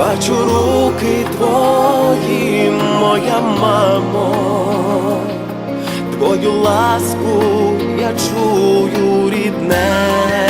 бачу руки твої, моя мамо, твою ласку я чую рідненька.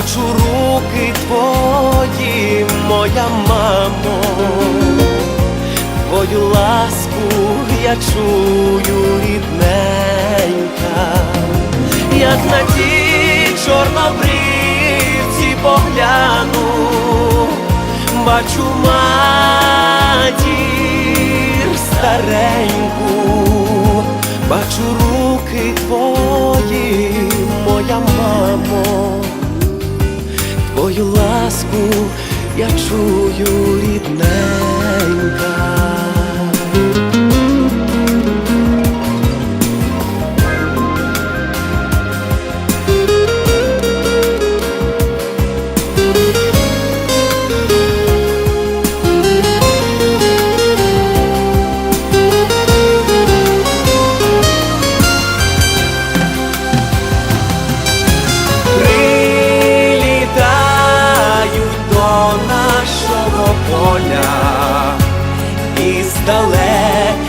бачу руки твої, моя мамо, твою ласку я чую рідненька, як на ті чорнобривці погляну, бачу матір стареньку, бачу руки твої, моя мамо, ласку я чую рідненька.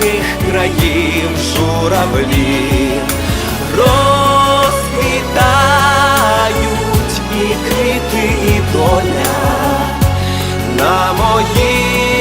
Далеких країв журавлі. Розквітають і квіти, і доля на моїй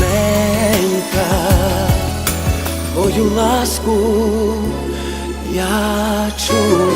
твою ласку я чую.